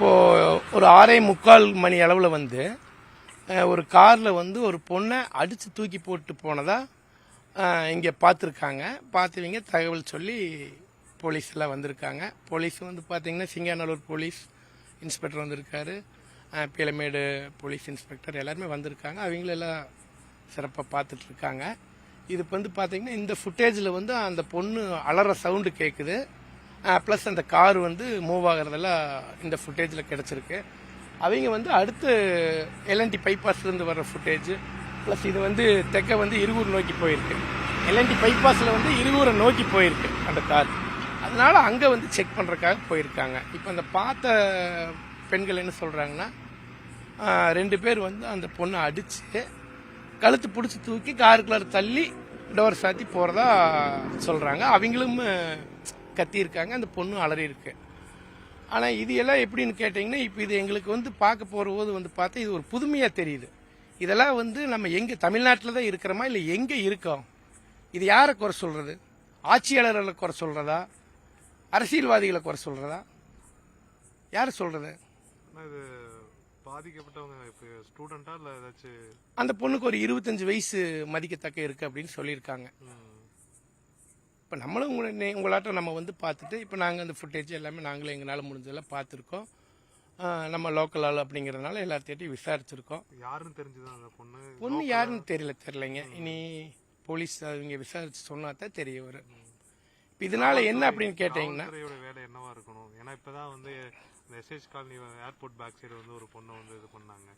இப்போது ஒரு ஆறே முக்கால் மணி அளவில் வந்து ஒரு காரில் வந்து ஒரு பொண்ணை அடித்து தூக்கி போட்டு போனதாக இங்கே பார்த்துருக்காங்க பார்த்தவங்க தகவல் சொல்லி போலீஸ் எல்லாம் வந்திருக்காங்க. போலீஸ் வந்து பார்த்தீங்கன்னா சிங்காநல்லூர் போலீஸ் இன்ஸ்பெக்டர் வந்திருக்காரு. அஹ், பீலமேடு போலீஸ் இன்ஸ்பெக்டர் எல்லாருமே வந்திருக்காங்க. அவங்களெல்லாம் சிறப்பாக பார்த்துட்ருக்காங்க இது வந்து பார்த்தீங்கன்னா இந்த ஃபுட்டேஜில் வந்து அந்த பொண்ணு அலற சவுண்டு கேட்குது ப்ளஸ் அந்த கார் வந்து மூவ் ஆகிறதெல்லாம் இந்த ஃபுட்டேஜில் கிடச்சிருக்கு. அவங்க வந்து அடுத்து எல்என்டி பைபாஸ்லேருந்து வர்ற ஃபுட்டேஜ் ப்ளஸ் இது வந்து தெக்க வந்து இருகூர் நோக்கி போயிருக்கு. எல்என்டி பைபாஸில் வந்து இருகூரை நோக்கி போயிருக்கு அந்த கார் அதனால் அங்கே வந்து செக் பண்ணுறதுக்காக போயிருக்காங்க. இப்போ அந்த பார்த்த பெண்கள் என்ன சொல்கிறாங்கன்னா ரெண்டு பேர் வந்து அந்த பொண்ணை அடித்து கழுத்து பிடிச்சி தூக்கி காருக்குள்ளார தள்ளி டோர் சாத்தி போகிறதா சொல்கிறாங்க அவங்களும் கத்தியிருக்காங்க அந்த பொண்ணும் அலறி இருக்கு ஆனால் இது எல்லாம் எப்படின்னு கேட்டிங்கன்னா இப்போ இது எங்களுக்கு வந்து பார்க்க போகிற போது வந்து பார்த்தா இது ஒரு புதுமையாக தெரியுது. இதெல்லாம் வந்து நம்ம எங்கே தமிழ்நாட்டில் தான் இருக்கிறோமா இல்லை எங்கே இருக்கோம் இது யாரை குறை சொல்கிறது ஆட்சியாளர்களை குறை சொல்கிறதா அரசியல்வாதிகளை குறை சொல்கிறதா யார் சொல்கிறது பாதிக்கப்பட்டவங்க அந்த பொண்ணுக்கு ஒரு இருபத்தஞ்சு வயசு மதிக்கத்தக்க இருக்கு அப்படின்னு சொல்லியிருக்காங்க. இப்போ நம்மளும் உங்களை உங்களாட்டம் நம்ம வந்து பார்த்துட்டு இப்போ நாங்கள் அந்த ஃபுட்டேஜ் எல்லாமே நாங்களும் எங்களால் முடிஞ்சதெல்லாம் பார்த்துருக்கோம். நம்ம லோக்கல் ஆள் அப்படிங்கிறதுனால எல்லாத்தையும் விசாரிச்சிருக்கோம். யாருன்னு தெரிஞ்சுதான் அந்த பொண்ணு? பொண்ணு யாருன்னு தெரியல தெரியலைங்க. இனி போலீஸ் அவங்க விசாரிச்சு சொன்னா தான் தெரிய வரும். இப்போ இதனால என்ன அப்படின்னு கேட்டிங்கன்னா வேலை என்னவா இருக்கணும்? ஏன்னா இப்பதான் வந்து SH colony airport back side வந்து ஒரு பொண்ணை வந்து இது பண்ணாங்க.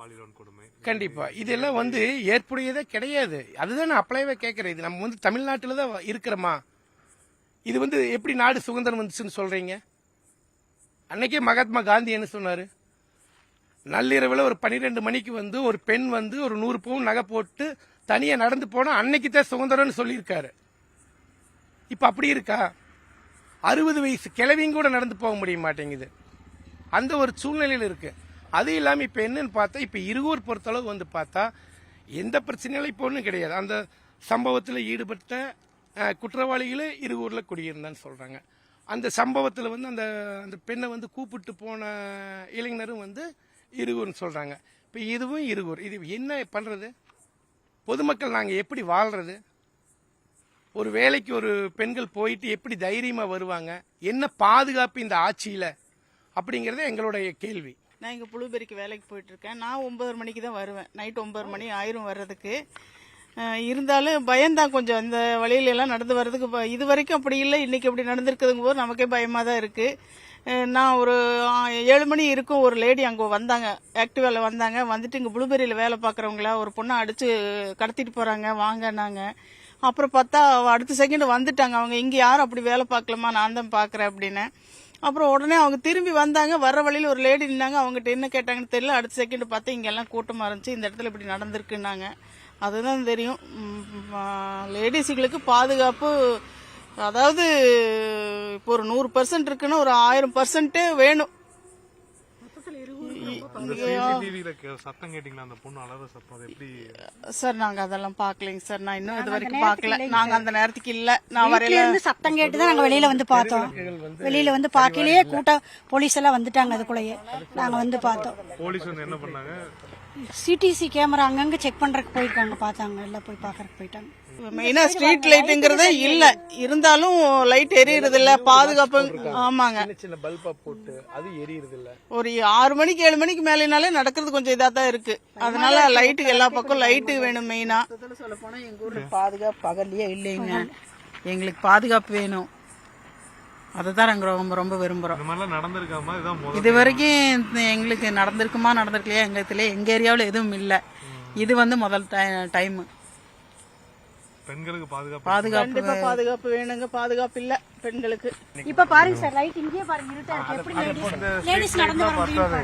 பாலியல் கொடுமை. கண்டிப்பா. இதெல்லாம் வந்து ஏற்புடையதே கிடையாது. அதுதான் நான் அப்ளைவே கேட்கறேன். இது நம்ம வந்து தமிழ்நாட்டில் தான் இருக்கிறோமா? இது வந்து எப்படி நாடு சுதந்திரம் வந்துச்சுன்னு சொல்றீங்க? அன்னைக்கே மகாத்மா காந்தி என்ன சொன்னாரு? நள்ளிரவில் ஒரு பன்னிரெண்டு மணிக்கு வந்து ஒரு பெண் வந்து ஒரு நூறு பவுன் நகை போட்டு தனியாக நடந்து போனால் அன்னைக்கு தான் சுதந்திரம்னு சொல்லியிருக்காரு. இப்போ அப்படி இருக்கா? அறுபது வயசு கிழவியும் கூட நடந்து போக முடிய மாட்டேங்குது. அந்த ஒரு சூழ்நிலையில் இருக்குது அது இல்லாமல் இப்போ என்னன்னு பார்த்தா இப்போ இருகூர் பொறுத்தளவு வந்து பார்த்தா எந்த பிரச்சனைகளும் இப்போ ஒன்றும் கிடையாது. அந்த சம்பவத்தில் ஈடுபட்ட குற்றவாளிகளே இருகூரில் குடியிருந்தான்னு சொல்கிறாங்க அந்த சம்பவத்தில் வந்து அந்த அந்த பெண்ணை வந்து கூப்பிட்டு போன இளைஞரும் வந்து இருகூர்னு சொல்கிறாங்க இப்போ இதுவும் இருகூர். இது என்ன பண்ணுறது பொதுமக்கள் நாங்கள் எப்படி வாழ்கிறது ஒரு வேலைக்கு ஒரு பெண்கள் போயிட்டு எப்படி தைரியமாக வருவாங்க? என்ன பாதுகாப்பு இந்த ஆட்சியில்? அப்படிங்கிறது எங்களுடைய கேள்வி. நான் இங்கே புழுபெரிக்கு வேலைக்கு போயிட்டுருக்கேன். நான் ஒன்பது மணிக்கு தான் வருவேன். நைட் ஒம்பது மணி ஆயிரும் வர்றதுக்கு. இருந்தாலும் பயம்தான் கொஞ்சம். இந்த வழியில எல்லாம் நடந்து வர்றதுக்கு ப- இது வரைக்கும் அப்படி இல்லை. இன்றைக்கி அப்படி நடந்திருக்குதுங்க போது நமக்கே பயமாக தான் இருக்குது நான் ஒரு ஏழு மணி இருக்கும் ஒரு லேடி அங்கே வந்தாங்க. ஆக்டிவாவில் வந்தாங்க. வந்துட்டு இங்கே புளுபெரியில் வேலை பார்க்குறவங்கள ஒரு பொண்ணை அடித்து கடத்திட்டு போகிறாங்க வாங்கினாங்க அப்புறம் பார்த்தா அடுத்த செகண்ட் வந்துட்டாங்க. அவங்க இங்கே யாரும் அப்படி வேலை பார்க்கலாமா நான் தான் பார்க்குறேன் அப்படின்னு. அப்புறம் உடனே அவங்க திரும்பி வந்தாங்க வர வழியில் ஒரு லேடி நின்னாங்க. அவங்ககிட்ட என்ன கேட்டாங்கன்னு தெரியல. அடுத்த செகண்ட் பார்த்து இங்கெல்லாம் கூட்டமாக இருந்துச்சு. இந்த இடத்துல இப்படி நடந்திருக்குன்னாங்க. அதுதான் தெரியும். லேடிஸுகளுக்கு பாதுகாப்பு அதாவது இப்போ ஒரு நூறு பர்சன்ட் இருக்குன்னா ஒரு ஆயிரம் பர்சன்ட்டே வேணும். சத்தம் கேட்டீங்களா அந்த பொண்ணு அலற சத்தம்? அது எப்படி? சார் நாங்க அதெல்லாம் பார்க்கலைங்க சார். நான் இன்னும் இது வரைக்கும் பார்க்கல நாங்க அந்த நேரத்துக்கு இல்ல. நான் வரையில இருந்து சத்தம் கேட்டு தான் நாங்க வெளியில வந்து பார்த்தோம். வெளியில வந்து பார்க்கலையே கூட்டம் போலீஸ் எல்லாம் வந்துட்டாங்க அதுக்குள்ளேயே. நாங்க வந்து பார்த்தோம். போலீஸ் வந்து என்ன பண்ணாங்க? சிடிசி கேமரா அங்கங்க செக் பண்றதுக்கு போயிருக்காங்க. பார்த்தாங்க. எல்லாம் போய் பார்க்கறதுக்கு போயிட்டாங்க. மெயினா ஸ்ட்ரீட் லைட்டுங்கிறதே இல்ல. இருந்தாலும் லைட் எரியறது இல்ல பாதுகாப்பு ஆமாங்க. சின்ன சின்ன பல்பா போட்டு அது எரியுறது இல்ல ஒரு ஆறு மணிக்கு ஏழு மணிக்கு மேலேனாலே நடக்கிறது கொஞ்சம் இதா தான் இருக்கு. அதனால லைட்டுக்கு எல்லா பக்கம் லைட்டு வேணும் மெயினா சொல்ல போனா எங்க ஊர்ல பாதுகாப்பு பகல்லையே இல்லைங்க. எங்களுக்கு பாதுகாப்பு வேணும். அதுதான் நாங்க ரொம்ப ரொம்ப விரும்புறோம். இந்த மாதிரிலாம் நடந்திருக்காம இதுதான் முதல் இது வரைக்கும் எங்களுக்கு நடந்திருக்குமா நடந்திருக்கலையா எங்க இதுல எங்க ஏரியாவில் எதுவும் இல்ல. இது வந்து முதல் டைம். பெண்களுக்கு பாதுகாப்பு பாதுகாப்பு பாதுகாப்பு வேணுங்க பாதுகாப்பு இல்ல பெண்களுக்கு. இப்ப பாருங்க சார் லைட் இங்கேயே பாருங்க இருட்டா இருக்கு. எப்படி லேடிஸ் நடந்து வர முடியும்